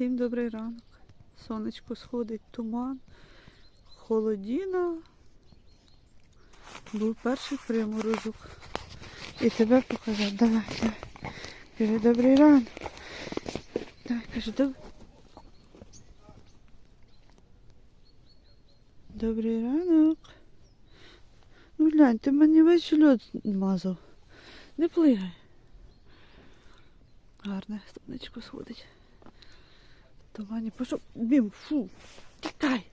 Всім добрий ранок. Сонечко сходить, туман, холодіна. Був перший приморозок. І тебе показав. Давай, давай. Кажи, добрий ранок. Давай, кажи, доб... Добрий ранок. Ну глянь, ти мені весь льод мазав. Не плигай. Гарне сонечко сходить. Тумані пішов. Бім, фу. Тікай.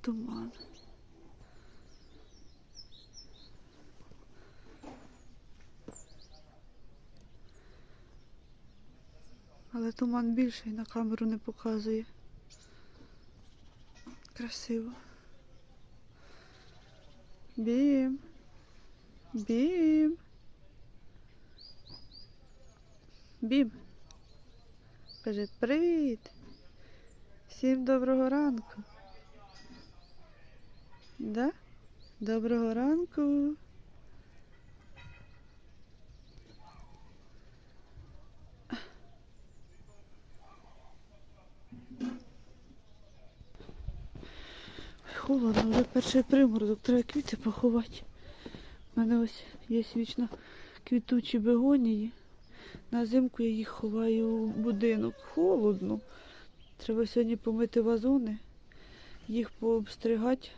Туман. Але туман більший на камеру не показує. Красиво. Бім. Бім. Бім. Каже, привіт. Всім доброго ранку. Да? Доброго ранку. Ой, Холодно, вже перший приморозок, треба квіти поховати. У мене ось є вічно квітучі бегонії. На зимку я їх ховаю у будинок. Холодно. Треба сьогодні помити вазони, їх пообстригати,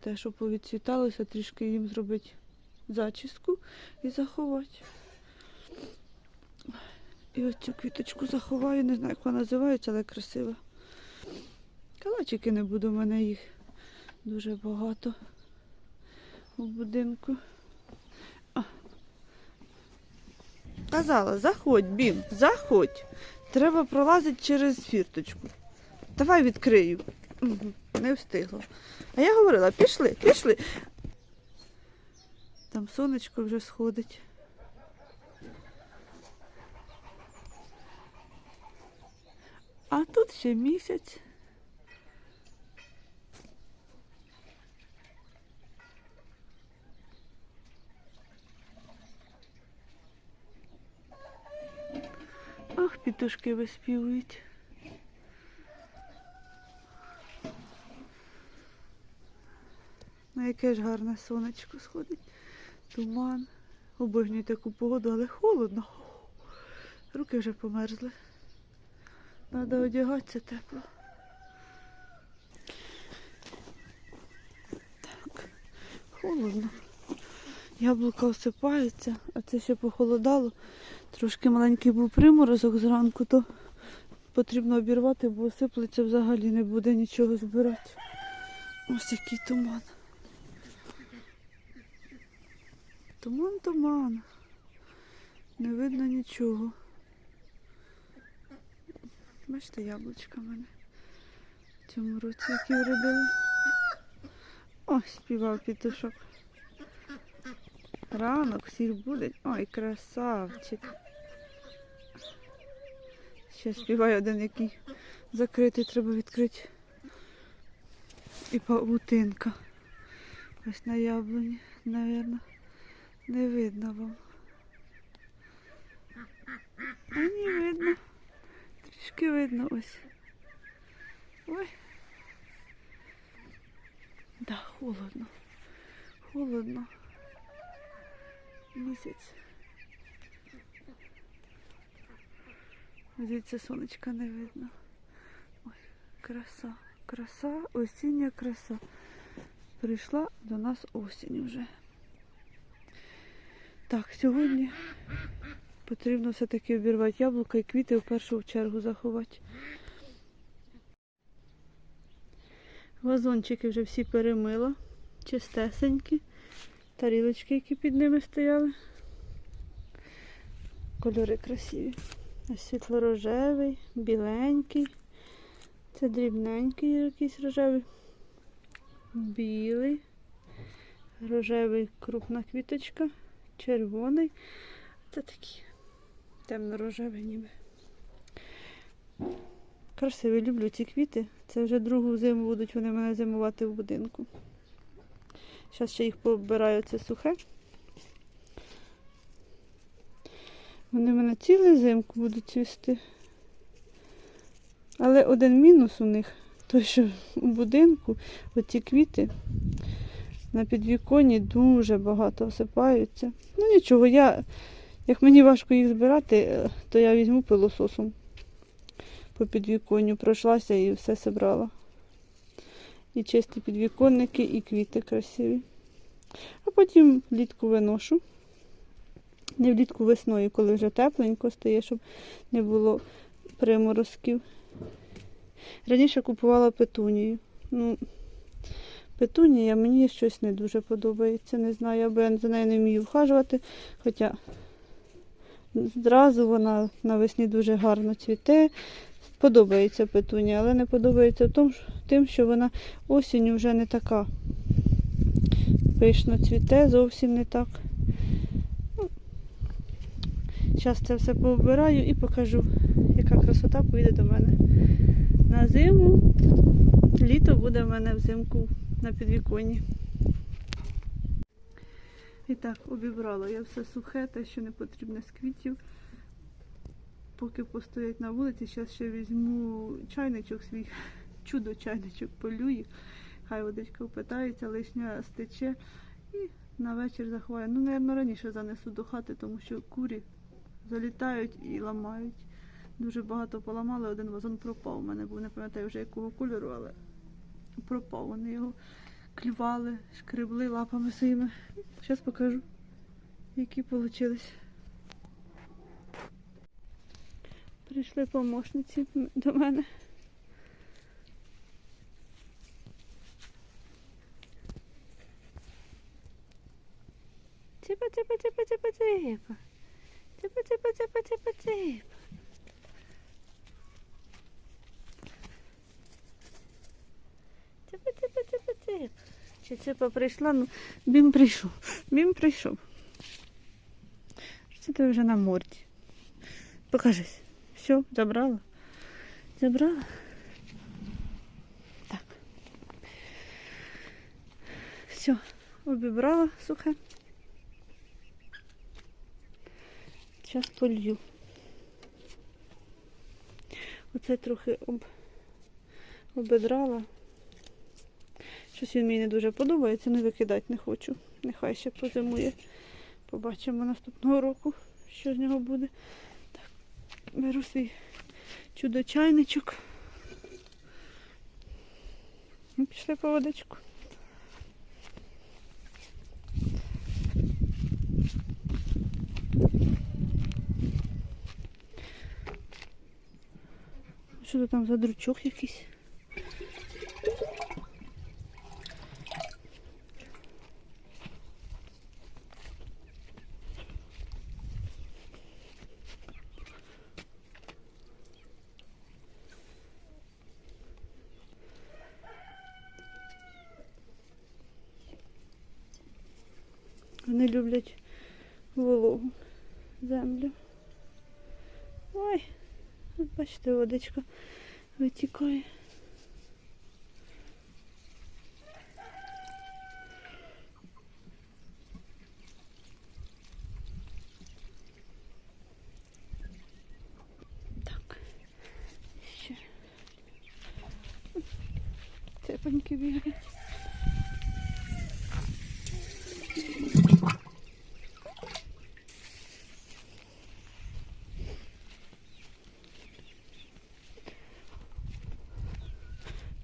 те, що повідцвіталося, трішки їм зробити зачіску і заховати. І ось цю квіточку заховаю, не знаю, як вона називається, але красива. Калачики не буду, у мене їх дуже багато у будинку. Казала, заходь, Бім, заходь. Треба пролазити через фірточку. Давай відкрию. Не встигла. А я говорила, пішли, пішли. Там сонечко вже сходить. А тут ще місяць. Ах, пітушки виспівують. Ну, яке ж гарне сонечко сходить. Туман. Обожнюю таку погоду, але холодно. Руки вже померзли. Треба одягатися тепло. Так, холодно. Яблука осипаються, а це ще похолодало. Трошки маленький був приморозок зранку, то потрібно обірвати, бо осиплеться взагалі не буде нічого збирати. Ось який туман. Туман, туман. Не видно нічого. Бачите, яблучка в мене в цьому році, які вродили. Ой, співав пітушок. Ранок всіх буде. Ой, красавчик. Ще співає один, який закритий, треба відкрити. І павутинка. Ось на яблуні, напевно. Не видно вам. А ні, видно. Трішки видно ось. Ой. Да, холодно. Холодно. Місяць. Звідси сонечка не видно. Ой, краса, краса, осіння краса. Прийшла до нас осінь вже. Так, сьогодні потрібно все-таки обірвати яблука і квіти в першу чергу заховати. Вазончики вже всі перемила, чистесенькі. Тарілочки, які під ними стояли. Кольори красиві. Світло-рожевий, біленький. Це дрібненький якийсь рожевий. Білий, рожевий крупна квіточка, червоний. Це такий темно-рожевий ніби. Красиві, люблю ці квіти. Це вже другу зиму будуть вони мене зимувати в будинку. Зараз ще їх пооббираю, це сухе. Вони мене цілу зимку будуть цвісти. Але один мінус у них, той, що у будинку оці квіти на підвіконні дуже багато осипаються. Ну нічого, я, як мені важко їх збирати, е, то я візьму пилососом по підвіконню, пройшлася і все зібрала. І чисті підвіконники, і квіти красиві. А потім влітку виношу. Не влітку весною, коли вже тепленько стає, щоб не було приморозків. Раніше купувала петунію. Ну, петунія мені щось не дуже подобається. Не знаю, я за нею не вмію вхажувати. Хоча зразу вона навесні дуже гарно цвіте. Подобається петунія, але не подобається тим, що вона осінню вже не така. Пишно цвіте, зовсім не так. Зараз це все пообираю і покажу, яка красота поїде до мене. На зиму, літо буде в мене взимку на підвіконні. І так, обібрала я все сухе, те, що не потрібне з квітів. Поки постоять на вулиці, зараз ще візьму чайничок свій, чудо чайничок, полю їх. Хай водичка впитається, лишня стече і на вечір заховаю. Ну, напевно, раніше занесу до хати, тому що курі залітають і ламають. Дуже багато поламали, один вазон пропав. У мене був, не пам'ятаю вже якого кольору, але пропав. Вони його клювали, шкребли лапами своїми. Зараз покажу, які вийшли. Прийшли помощниці до мене. Ципа, ципа, ципа, ципа, ципа. Ципа, ципа, ципа, ципа, ципа. Ципа, ципа, ципа, ципа. Чи ципа прийшла? Ну, бім прийшов. Бім прийшов. Що ти вже на морді? Покажись. Все, забрала? Забрала? Так. Все, обібрала сухе. Зараз полью. Оце трохи об... обідрала. Щось він мені не дуже подобається, не викидати не хочу. Нехай ще позимує. Побачимо наступного року, що з нього буде. Так, беру свій чудо-чайничок. І пішли по водичку. Що це там за дручок якийсь? Вони люблять вологу землю. Бачите, водичка витікає. Так. Ще. Цепаньки бігають.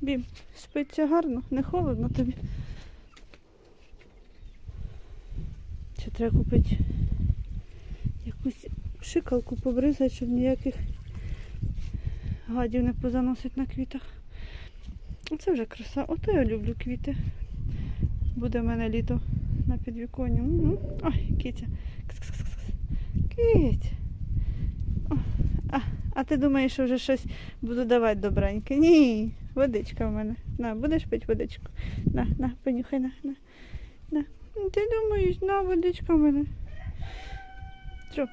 Бім, спиться гарно, не холодно тобі. Ще треба купити якусь шикалку побризати, щоб ніяких гадів не позаносить на квітах. Оце вже краса. Ото я люблю квіти. Буде в мене літо на підвіконні. Ой, киця. Кс-кс-кс-кс. Киця. О, А, а ти думаєш, що вже щось буду давати добреньке? Ні, водичка в мене. На, будеш пити водичку? На, на, понюхай, на, на. на. Ну, Ти думаєш, на, водичка в мене. Що?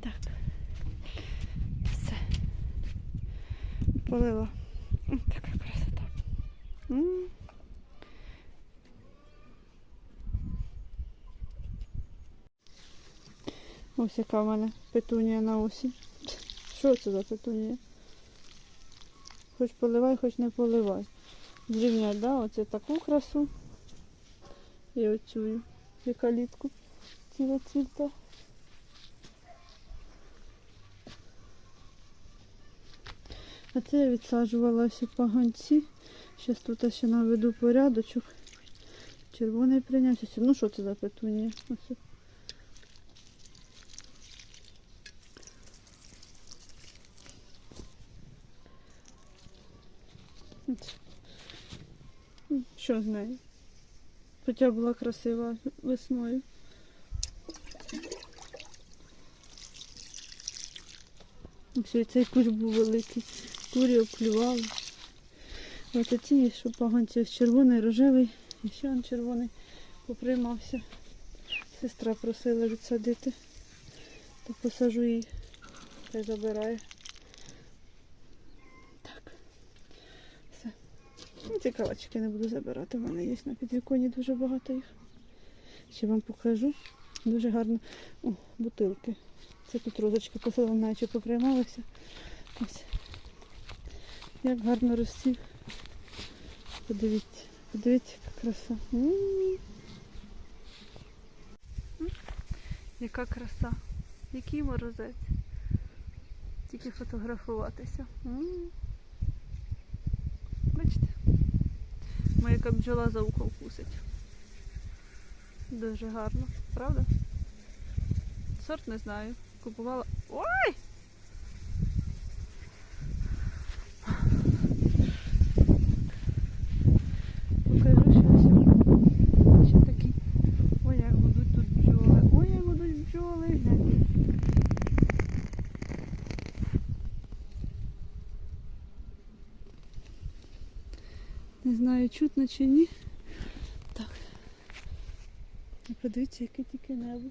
Так. полила. Така красота. Ось яка в мене петунія на осінь. Що це за петунія? Хоч поливай, хоч не поливай. Зрівняй, да? Оце таку красу. І оцю яка-літку цвіта. А це я відсаджувала ось паганці. Зараз тут ще наведу порядочок. Червоний прийнявся. Ну що це за петунія? Ось. Нею? Хоча була красива весною. Ось цей куш був великий. Курі обклювали. Ось ці, що поганці ось червоний, рожевий, і ще он червоний поприймався. Сестра просила відсадити. То посажу її. Хай забирає. Так. Все. Ну, ці калачики не буду забирати. У мене є на підвіконі дуже багато їх. Ще вам покажу. Дуже гарно. О, бутилки. Це тут розочки посила, наче поприймалися. Ось. Як гарно розців. Подивіться, подивіться, яка краса. М. М. Яка краса. Який морозець. Тільки фотографуватися. М. Бачите? Моя як бджола за ухо вкусить. Дуже гарно, правда? Сорт не знаю. Купувала. Ой! Покажу ще ось. Ще такі. Ой, як будуть тут бджоли. Ой, як будуть бджоли. Глянь. Не знаю, чутно чи ні. Так. Подивіться, яке тільки небо.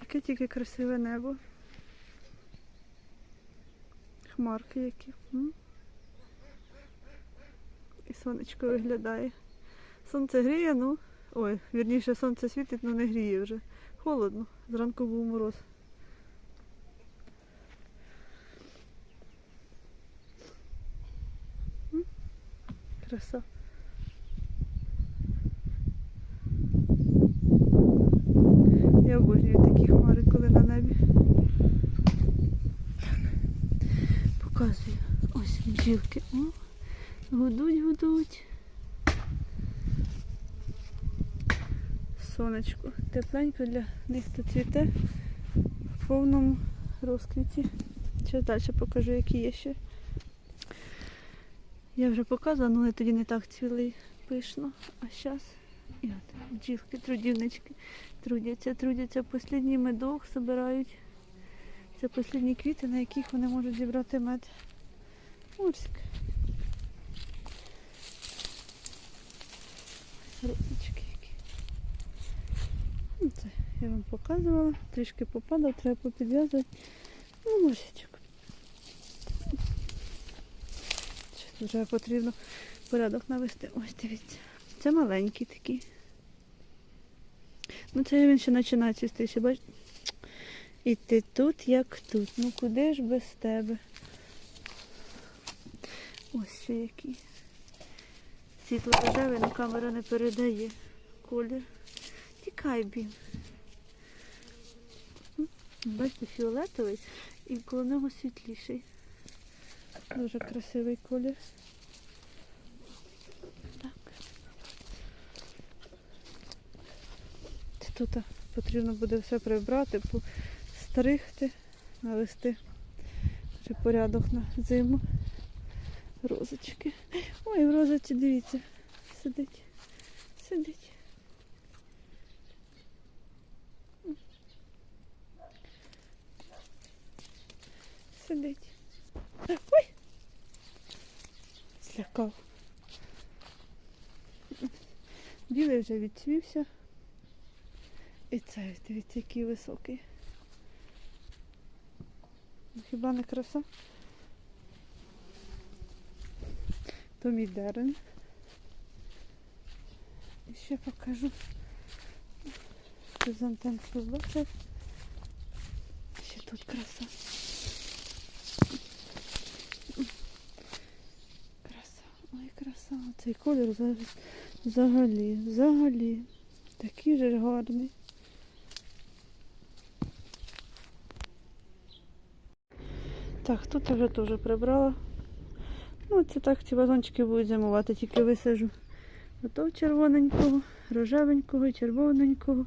Яке тільки красиве небо. Хмарки які. М? І сонечко виглядає. Сонце гріє, ну. Ой, вірніше сонце світить, але не гріє вже. Холодно. Зранку був мороз. Краса. Я обожнюю такі хмари, коли на небі. Показую. Ось бджілки. О, гудуть, гудуть. Сонечко. Тепленько для них тут цвіте в повному розквіті. Зараз далі покажу, які є ще. Я вже показувала, але тоді не так цвіли пишно. А зараз і от бджілки, трудівнички трудяться, трудяться. Послідній медок збирають. Це послідні квіти, на яких вони можуть зібрати мед. Ось. Розочки які. Ну, Це я вам показувала. Трішки попадав, треба попідв'язувати. Ну, морсичок. Вже потрібно порядок навести. Ось дивіться. Це маленькі такі. Ну це він ще починає цвісти, ще бачите? І ти тут, як тут. Ну куди ж без тебе? Ось ще які. Світло рожеве, але камера не передає колір. Тікай, бін. Бачите, фіолетовий і коло нього світліший. Дуже красивий колір. Так. Тут потрібно буде все прибрати, постригти, навести вже порядок на зиму. Розочки. Ой, в розоці, дивіться, сидить. Сидить. Сидить. Ой! Злякав. Білий вже відцвівся. І цей, дивіться, який високий. Хіба не краса? Помідерин. І ще покажу. Хризантем побачив. Ще тут. Краса, ой, краса. Цей колір за- взагалі, взагалі. Такий же гарний. Так, тут вже теж прибрала. Ну, це так, ці вазончики будуть зимувати, тільки висажу. Ото червоненького, рожевенького, червоненького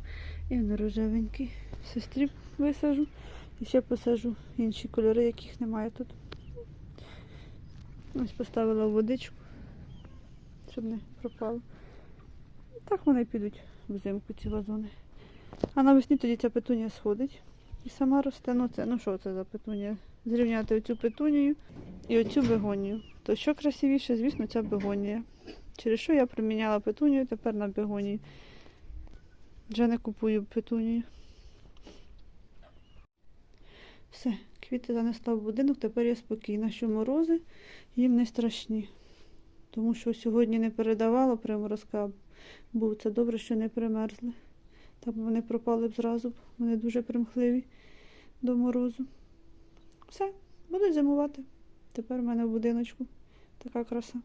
і на рожевенький. Сестрі висажу. І ще посажу інші кольори, яких немає тут. Ось поставила водичку, щоб не пропало. Так вони підуть взимку, ці вазони. А навесні тоді ця петунія сходить і сама росте. Ну це ну що це за петунія? Зрівняти оцю петунію і оцю бегонію. То що красивіше, звісно, ця бегонія. Через що я приміняла петунію тепер на бегонію. Вже не купую петунію. Все, квіти занесла в будинок, тепер я спокійна, що морози їм не страшні. Тому що сьогодні не передавала приморозка, був це добре, що не примерзли. Так вони пропали б зразу, вони дуже примхливі до морозу. Все, буду зимувати. Тепер в мене в будиночку така краса.